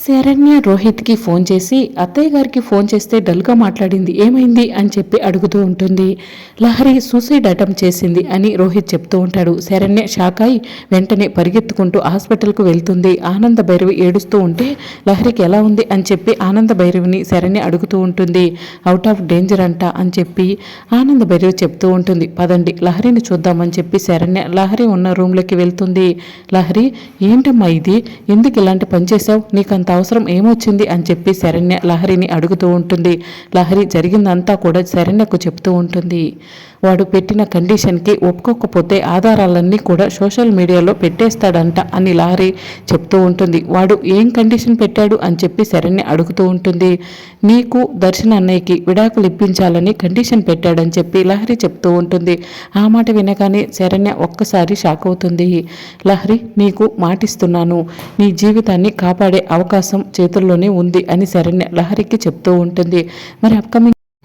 Saranya రోహిత్కి phone చేసి అత్తయ్య గారికి ఫోన్ చేస్తే డల్గా మాట్లాడింది ఏమైంది? అని చెప్పి అడుగుతూ ఉంటుంది. లహరి సూసైడ్ అటెంప్ట్ చేసింది అని రోహిత్ చెప్తూ ఉంటాడు. శరణ్య షాక్ అయి వెంటనే పరిగెత్తుకుంటూ హాస్పిటల్కు వెళ్తుంది. ఆనంద భైరవి ఏడుస్తూ ఉంటే లహరికి ఎలా ఉంది? అని చెప్పి ఆనంద భైరవిని శరణ్య అడుగుతూ ఉంటుంది. అవుట్ ఆఫ్ డేంజర్ అంట అని చెప్పి ఆనంద భైరవి చెప్తూ ఉంటుంది. పదండి లహరిని చూద్దామని చెప్పి శరణ్య లహరి ఉన్న రూమ్లోకి వెళ్తుంది. లహరి ఏంటమ్మా ఇది? ఎందుకు ఇలాంటి పని చేసావు నీకంత అవసరం ఏమొచ్చింది అని చెప్పి శరణ్య లహరిని అడుగుతూ ఉంటుంది. లహరి జరిగిందంతా కూడా శరణ్యకు చెప్తూ ఉంటుంది. వాడు పెట్టిన కండిషన్కి ఒప్పుకోకపోతే ఆధారాలన్నీ కూడా సోషల్ మీడియాలో పెట్టేస్తాడంట అని లహరి చెప్తూ ఉంటుంది. వాడు ఏం కండిషన్ పెట్టాడు అని చెప్పి శరణ్య అడుగుతూ ఉంటుంది. నీకు దర్శన అన్నయ్యకి విడాకులు ఇప్పించాలని కండిషన్ పెట్టాడని చెప్పి లహరి చెప్తూ ఉంటుంది. ఆ మాట వినగానే శరణ్య ఒక్కసారి షాక్ అవుతుంది. లహరి నీకు మాటిస్తున్నాను. నీ జీవితాన్ని కాపాడే అవకాశం చేతుల్లోనే ఉంది అని శరణ్య లహరికి చెప్తూ ఉంటుంది. మరి అప్కమింగ్